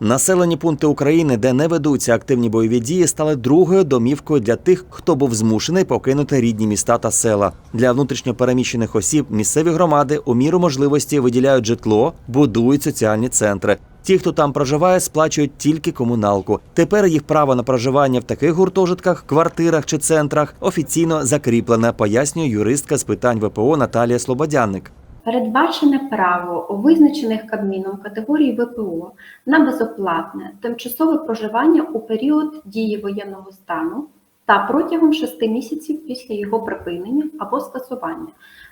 Населені пункти України, де не ведуться активні бойові дії, стали другою домівкою для тих, хто був змушений покинути рідні міста та села. Для внутрішньопереміщених осіб місцеві громади у міру можливості виділяють житло, будують соціальні центри. Ті, хто там проживає, сплачують тільки комуналку. Тепер їх право на проживання в таких гуртожитках, квартирах чи центрах офіційно закріплене, пояснює юристка з питань ВПО Наталія Слободянник. Передбачене право у визначених Кабміном категорії ВПО на безоплатне тимчасове проживання у період дії воєнного стану та протягом шести місяців після його припинення або скасування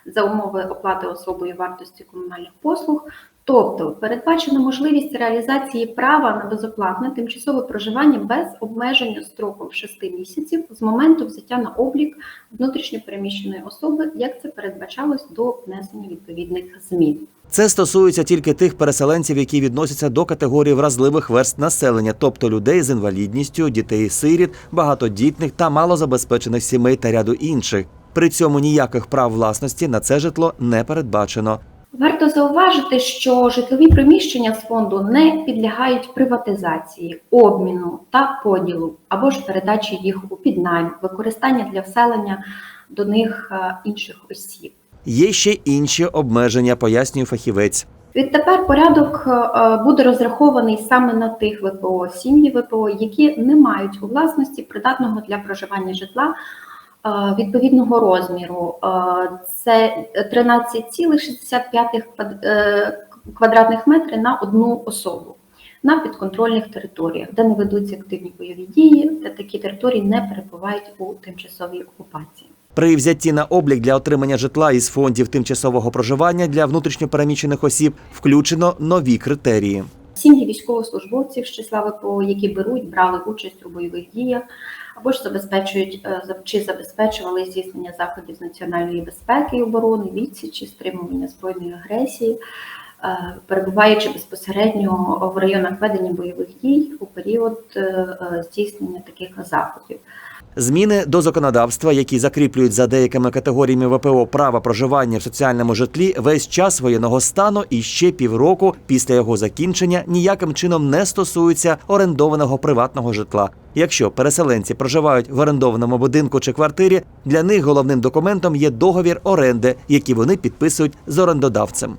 за умови оплати особою вартості комунальних послуг. Тобто передбачена можливість реалізації права на безоплатне тимчасове проживання без обмеження строком 6 місяців з моменту взяття на облік внутрішньопереміщеної особи, як це передбачалось до внесення відповідних змін. Це стосується тільки тих переселенців, які відносяться до категорії вразливих верст населення, тобто людей з інвалідністю, дітей-сиріт, багатодітних та малозабезпечених сімей та ряду інших. При цьому ніяких прав власності на це житло не передбачено. Варто зауважити, що житлові приміщення з фонду не підлягають приватизації, обміну та поділу або ж передачі їх у піднайм, використання для вселення до них е, інших осіб. Є ще інші обмеження, пояснює фахівець. Відтепер порядок е, буде розрахований саме на тих ВПО, сім'ї ВПО, які не мають у власності придатного для проживання житла відповідного розміру. Це 13,65 квад- е, квадратних метри на одну особу на підконтрольних територіях, де не ведуться активні бойові дії, де такі території не перебувають у тимчасовій окупації. При взятті на облік для отримання житла із фондів тимчасового проживання для внутрішньопереміщених осіб включено нові критерії. Сім'ї військовослужбовців з числа ВПО, які беруть, брали участь у бойових діях, або ж забезпечують е, чи забезпечували здійснення заходів з національної безпеки і оборони, відсічі, стримування збройної агресії, е, перебуваючи безпосередньо в районах ведення бойових дій у період е, здійснення таких заходів. Зміни до законодавства, які закріплюють за деякими категоріями ВПО право проживання в соціальному житлі весь час воєнного стану і ще півроку після його закінчення ніяким чином не стосуються орендованого приватного житла. Якщо переселенці проживають в орендованому будинку чи квартирі, для них головним документом є договір оренди, який вони підписують з орендодавцем.